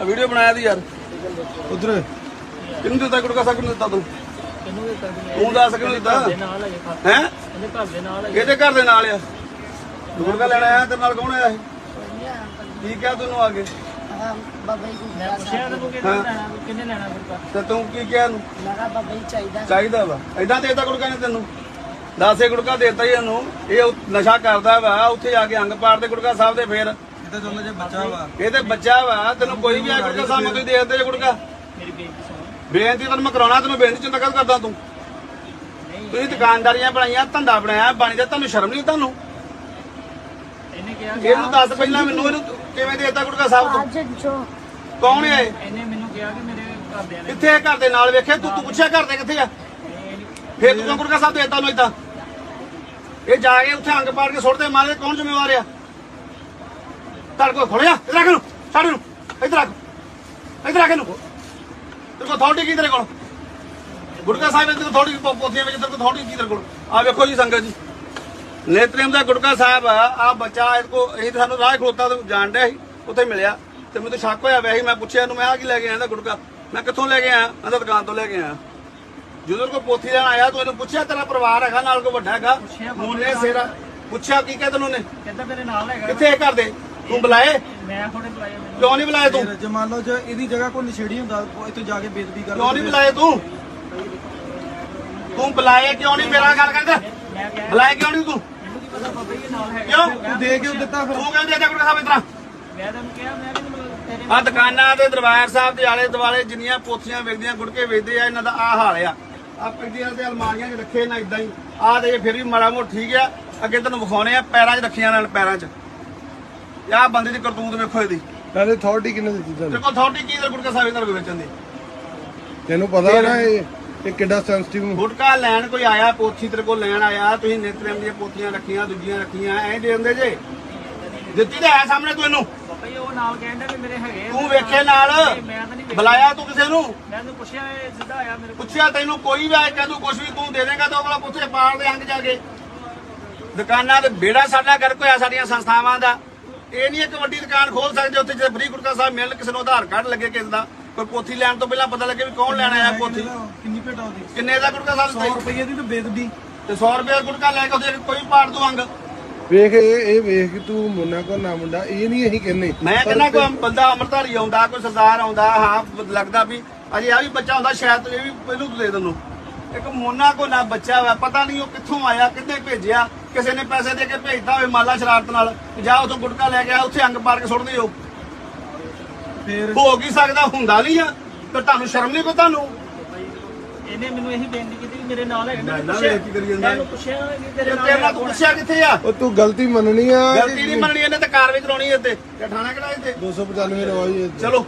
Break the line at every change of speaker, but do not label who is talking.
ਆ ਵੀਡੀਓ ਬਣਾਇਆ ਦੀ ਯਾਰ।
ਉਧਰ।
ਕਿਹਨੂੰ ਦਿੱਤਾ ਗੁਟਕਾ ਸਾਹਿਬ ਕਿਹਨੂੰ ਦਿੱਤਾ ਤੂੰ?
ਕਿਹਨੂੰ ਦਿੱਤਾ?
ਤੂੰ ਦੱਸ ਕਿਹਨੂੰ ਦਿੱਤਾ?
ਹੈ? ਇਹਦੇ ਘਰ ਦੇ ਨਾਲ ਹੈ
ਇਹਦੇ ਘਰ ਦੇ ਨਾਲ ਆ? ਤੂੰ ਗੁਟਕਾ ਲੈਣ ਆਇਆ ਤੇਰੇ ਨਾਲ ਕੌਣ ਆਇਆ ਇਹ ਕੀ ਕਿਹਾ ਤੈਨੂੰ ਆ ਕੇ?
ਬਾਬਾ ਜੀ
ਮੈਂ ਪੁੱਛਿਆ ਤੈਨੂੰ ਕਿਹਨੇ ਲੈਣਾ ਕਿੰਨੇ ਲੈਣਾ ਗੁਰਕਾ
ਤੇ? ਤੂੰ ਕੀ ਕਿਹਾ ਇਹਨੂੰ
ਮੈਂ ਕਿਹਾ ਬਾਬਾ ਜੀ ਚਾਹੀਦਾ।
ਚਾਹੀਦਾ ਵਾ। ਐਦਾਂ ਦੇਤਾ ਗੁਟਕਾ ਨੇ ਤੈਨੂੰ? ਦਾਸੇ ਗੁਟਕਾ ਦੇਤਾ ਹੀ ਇਹਨੂੰ ਇਹ ਉਹ ਨਸ਼ਾ ਕਰਦਾ ਵਾ ਉੱਥੇ ਜਾ ਕੇ ਅੰਗ ਪਾੜ ਦੇ ਗੁਟਕਾ ਸਾਹਿਬ ਦੇ ਫੇਰ।
ਜੇ ਬੱਚਾ ਵਾ।
ਇਹ ਤੇ ਬੱਚਾ ਵਾ ਤੈਨੂੰ ਕੋਈ ਵੀ ਆ ਗੁਟਕਾ ਸਾਹਿਬ ਨੂੰ ਤੁਸੀਂ ਦੇ ਦਿੰਦੇ ਜੇ ਗੁਟਕਾ
ਮੇਰੀ ਬੇਇੱਜ਼ਤੀ ਸੁਣ।
ਬੇਨਤੀ ਤੈਨੂੰ ਮੈਂ ਕਰਾਉਣਾ ਤੈਨੂੰ ਬੇਨਤੀ ਚੰਦਾ ਕਦ ਕਰਦਾ ਤੂੰ। ਤੁਸੀਂ ਦੁਕਾਨਦਾਰੀਆਂ ਬਣਾਈਆਂ ਧੰਦਾ ਬਣਾਇਆ ਬਣ ਜਾ ਤੁਹਾਨੂੰ ਸ਼ਰਮ ਨਹੀਂ ਤੁਹਾਨੂੰ?
ਇਹਨੇ ਕਿਹਾ
ਇਹਨੂੰ ਦੱਸ ਪਹਿਲਾਂ ਮੈਨੂੰ ਇਹਨੂੰ ਕਿਵੇਂ ਦੇਤਾ ਗੁਟਕਾ ਸਾਹਿਬ ਤੂੰ?
ਅੱਜ ਜੋ
ਕੌਣ ਹੈ? ਇਹ?
ਇਹਨੇ ਮੈਨੂੰ ਕਿਹਾ ਕਿ ਮੇਰੇ ਘਰਦਿਆਂ ਨੇ
ਕਿੱਥੇ ਹੈ ਘਰ ਦੇ ਨਾਲ ਵੇਖਿਆ? ਤੂੰ ਤੂੰ ਪੁੱਛਿਆ ਘਰ ਦੇ ਕਿੱਥੇ ਆ?
ਨੀ-
ਫੇਰ ਤੂੰ ਕਿਉਂ ਗੁਟਕਾ ਸਾਹਿਬ ਦੇਤਾ ਉਹਨੂੰ ਇਦਾਂ ਇਹ ਜਾ ਕੇ ਉੱਥੇ ਅੰਗ ਪਾੜ ਕੇ ਸੁੱਟਦੇ ਮਾਰੇ ਕੌਣ ਜ਼ਿੰਮੇਵਾਰ ਆ? ਤੜ ਕੋ ਖੋਲਿਆ ਇਧਰ ਆ ਕੇ ਨੂੰ ਛੱਡ ਨੂੰ ਇਧਰ ਆ ਇਧਰ ਆ ਕੇ ਨੂੰ ਤੇਰੇ ਕੋਲ ਥੋੜੀ ਕੀ ਤੇਰੇ ਕੋਲ? ਗੁਟਕਾ ਸਾਹਿਬ ਦੇ ਥੋੜੀ ਪੋਥੀਆਂ ਵਿੱਚ ਤੇਰੇ ਕੋਲ ਥੋੜੀ ਕੀ ਤੇਰੇ ਕੋਲ? ਆ ਵੇਖੋ ਜੀ ਸੰਗਤ ਜੀ। ਨੇਤਰੇਮ ਦਾ ਗੁਟਕਾ ਸਾਹਿਬ ਆ ਬੱਚਾ ਇਹ ਕੋ ਇਹ ਸਾਨੂੰ ਰਾਹ ਖਲੋਤਾ ਤੇ ਜਾਣ ਡਿਆ ਸੀ ਉੱਥੇ ਮਿਲਿਆ। ਤੇ ਮੈਨੂੰ ਤਾਂ ਸ਼ੱਕ ਹੋਇਆ ਵੈਸੇ ਹੀ ਮੈਂ ਪੁੱਛਿਆ ਇਹਨੂੰ ਮੈਂ ਆ ਕੀ ਲੈ ਕੇ ਆਇਆ ਇਹਦਾ ਗੁਟਕਾ? ਮੈਂ ਕਿੱਥੋਂ ਲੈ ਕੇ ਆਇਆ? ਤਾਂ ਦੁਕਾਨ ਤੋਂ ਲੈ ਕੇ ਆਇਆ। ਜਦੋਂ ਕੋ ਪੋਥੀ ਲੈਣ ਆਇਆ ਤੂੰ ਇਹਨੂੰ ਪੁੱਛਿਆ ਤੇਰਾ ਪਰਿਵਾਰ ਹੈਗਾ ਨਾਲ ਕੋ ਵੱਡਾ ਹੈਗਾ? ਮੂਨੇ ਸੇਰਾ ਪੁੱਛਿਆ ਕੀ ਕਹਿੰਦੇ ਉਹਨੇ?
ਕਹਿੰਦਾ ਮੇਰੇ ਨਾਲ ਹੈਗਾ
ਕਿੱਥੇ ਇਹ ਘਰ ਦੇ? ਤੂੰ ਬੁਲਾਏ?
ਮੈਂ ਥੋੜੇ ਬੁਲਾਇਆ ਮੈਨੂੰ।
ਕਿਉਂ ਨਹੀਂ ਬੁਲਾਏ ਤੂੰ?
ਜੇ ਮੰਨ ਲਓ ਜੇ ਇਹਦੀ ਜਗ੍ਹਾ ਕੋਈ ਨਸ਼ੇੜੀ ਹੁੰਦਾ ਇੱਥੇ ਜਾ ਕੇ ਬੇਦਬੀ ਕਰ
ਕਿਉਂ ਨਹੀਂ ਬੁਲਾਏ ਤੂੰ? ਤੂੰ ਬੁਲਾਏ ਕਿਉਂ ਨਹੀਂ ਮੇਰਾ ਗੱਲ ਕਰਦਾ? ਬੁਲਾਏ ਕਿਉਂ ਨਹੀਂ ਤੂੰ? ਕਿਉਂ?
ਤੂੰ ਦੇ ਕਿਉਂ ਦਿੱਤਾ ਫਿਰ?
ਤੂੰ ਕਹਿੰਦੇ ਦੇਤਾ ਗੁਰਗਾ ਸਾਹਿਬ ਇਤਰਾ
ਮੈਂ ਤੈਨੂੰ ਕਿਹਾ ਮੈਂ ਤੇਰੇ
ਆ ਦੁਕਾਨਾਂ ਤੇ ਦਰਬਾਰ ਸਾਹਿਬ ਦੇ ਆਲੇ ਦੁਆਲੇ ਜਿੰਨੀਆਂ ਪੋਥੀਆਂ ਵੇਚਦੀਆਂ ਗੁੜਕੇ ਵੇਚਦੇ ਆ ਇਹਨਾਂ ਦਾ ਆ ਹਾਲ ਆ। ਆ ਪਿੰਡੀਆਂ ਤੇ ਅਲਮਾਰੀਆਂ 'ਚ ਰੱਖੇ ਨਾ ਇਦਾਂ ਹੀ। ਆ ਦੇ ਫਿਰ ਵੀ ਮਾੜਾ ਮੋਟ ਠੀਕ ਆ। ਅੱਗੇ ਤੈਨੂੰ ਵਿਖਾਉਣੇ ਆ ਪੈਰਾਂ 'ਚ ਰੱਖੀਆਂ ਨਾਲ ਪੈਰਾਂ 'ਚ। ਆਹ ਬੰਦੇ ਦੀ ਕਰਤੂਤ ਵੇਖੋ ਇਹਦੀ।
ਨਾਲੇ ਅਥਾਰਟੀ ਕਿੰਨੇ ਦਿੱਤੀ ਤੁਹਾਨੂੰ?
ਕੋਲ ਥੋੜੀ ਕੀ ਗੁੜਕਾ ਸਾਹਿਬ ਇਹਨਾਂ ਨੂੰ ਵੇਚਣ ਦੀ?
ਤੈਨੂੰ ਪਤਾ ਨਾ ਇਹ ਇਹ ਕਿੱਡਾ ਸੈਂਸਿਟਿਵ
ਗੁਟਕਾ ਲੈਣ ਕੋਈ ਆਇਆ ਪੋਥੀ ਤੇਰੇ ਕੋਲ ਲੈਣ ਆਇਆ ਤੁਸੀਂ ਨਿਤਰੇਮ ਦੀਆਂ ਪੋਥੀਆਂ ਰੱਖੀਆਂ ਦੂਜੀਆਂ ਰੱਖੀਆਂ ਐਂ ਦੇ ਦਿੰਦੇ ਜੇ। ਦਿੱਤੀ ਤਾਂ ਹੈ ਸਾਹਮਣੇ ਤੂੰ
ਬਾਬਾ ਜੀ ਉਹ ਨਾਲ ਕਹਿੰਦਾ ਕਿ ਮੇਰੇ ਹੈਗੇ ਆ।
ਤੂੰ ਵੇਖੇ ਨਾਲ।
ਨਹੀਂ, ਮੈਂ ਤਾਂ ਨਹੀਂ ਵੇਖਿਆ।
ਬੁਲਾਇਆ ਤੂੰ ਕਿਸੇ ਨੂੰ?
ਮੈਂ ਤੈਨੂੰ ਪੁੱਛਿਆ ਇਹ ਸਿੱਧਾ ਆਇਆ ਮੇਰੇ ਕੋਲ।
ਪੁੱਛਿਆ ਤੈਨੂੰ ਕੋਈ ਵੀ ਆਏ ਕਹਿੰਦਾ ਕੁਝ ਵੀ ਤੂੰ ਦੇ ਦੇਗਾ ਤਾਂ ਉਹ ਵਾਲਾ ਪੁੱਛੇ ਪਾੜ ਦੇ ਅੰਗ ਜਾ ਕੇ। ਦੁਕਾਨਾਂ ਤੇ ਬੇੜਾ ਸਾਡਾ ਕਰ ਹੋਇਆ ਸਾਡੀਆਂ ਸੰਸਥਾਵਾਂ ਦਾ। ਇਹ ਨਹੀਂ ਇੱਕ ਵੱਡੀ ਦੁਕਾਨ ਖੋਲ ਸਕਦੇ ਉੱਥੇ ਜੇ ਫਰੀ ਗੁਟਕਾ ਸਾਹਿਬ ਮਿਲਣ ਕਿਸੇ ਨੂੰ ਆਧਾਰ ਕਾਰਡ ਲੱਗੇ ਕਿਸੇ ਦਾ। ਕੋਈ ਪੋਥੀ ਲੈਣ ਤੋਂ ਪਹਿਲਾਂ ਪਤਾ ਲੱਗੇ ਵੀ ਕੌਣ ਲੈਣ ਆਇਆ ਪੋਥੀ।
ਕਿੰਨੀ ਭੇਟਾ ਉਹਦੀ?
ਕਿੰਨੇ ਦਾ ਗੁਟਕਾ ਸਾਹਿਬ
100
ਦਿੱਤਾ
ਰੁਪਏ ਦੀ ਤਾਂ ਬੇਦਬੀ
ਤੇ 100 ਰੁਪਏ ਦਾ ਗੁਟਕਾ ਲੈ ਕੇ ਉਹਦੇ ਕੋਈ ਪਾੜ ਦੂ ਅੰਗ।
ਵੇਖ ਇਹ ਇਹ ਵੇਖ ਕਿ ਤੂੰ ਮੁੰਨਾ ਕੋ ਨਾ ਮੁੰਡਾ ਇਹ ਨਹੀਂ ਅਸੀਂ ਕਹਿੰਦੇ।
ਮੈਂ ਕਹਿੰਦਾ ਕੋਈ ਬੰਦਾ ਅਮਰਧਾਰੀ ਆਉਂਦਾ ਕੋਈ ਸਰਦਾਰ ਆਉਂਦਾ ਹਾਂ ਲੱਗਦਾ ਵੀ ਅਜੇ ਆ ਵੀ ਬੱਚਾ ਹੁੰਦਾ ਸ਼ਾਇਦ ਇਹ ਵੀ ਪਹਿਲੂ ਦੇ ਦਿੰਨੂ ਇੱਕ ਮੋਨਾ ਕੋ ਨਾ ਬੱਚਾ ਵਾ ਪਤਾ ਨਹੀਂ ਉਹ ਕਿੱਥੋਂ ਆਇਆ ਕਿੱਥੇ ਭੇਜਿਆ ਕਿਸੇ ਨੇ ਪੈਸੇ ਦੇ ਕੇ ਭੇਜਦਾ ਹੋਵੇ ਮਾਲਾ ਸ਼ਰਾਰਤ ਨਾਲ ਜਾ ਉਥੋਂ ਗੁਟਕਾ ਲੈ ਕੇ ਆ ਉੱਥੇ ਅੰਗ ਪਾੜ ਕੇ ਸੁੱਟ ਦਿਓ।
ਫਿਰ
ਹੋ ਕੀ ਸਕਦਾ? ਹੁੰਦਾ ਨਹੀਂ ਆ। ਤੇ ਤੁਹਾਨੂੰ ਸ਼ਰਮ ਨਹੀਂ ਕੋ ਤੁਹਾਨੂੰ?
ਇਹਨੇ ਮੈਨੂੰ ਇਹੀ ਬੇਨਤੀ ਕੀਤੀ ਮੇਰੇ ਨਾਲ ਹੈਗਾ
ਨਾ,
ਮੈਂ
ਨਾ,
ਪੁੱਛਿਆ।
ਇਹ ਕੀ ਕਰੀ ਜਾਂਦਾ?
ਮੈਂ ਪੁੱਛਿਆ ਕਿ ਤੇਰੇ ਨਾਲ
ਤੇਰੇ ਨਾਲ ਤੂੰ ਪੁੱਛਿਆ ਕਿੱਥੇ ਆ?
ਉਹ ਤੂੰ ਗਲਤੀ ਮੰਨਣੀ ਆ।
ਗਲਤੀ ਨਹੀਂ ਮੰਨਣੀ ਇਹਨੇ ਤੇ ਕਾਰਵਾਈ ਕਰਾਉਣੀ ਇੱਥੇ। ਤੇ ਠਾਣਾ ਕਿਹੜਾ ਇੱਥੇ
295 ਰਵਾਈ
ਚਲੋ।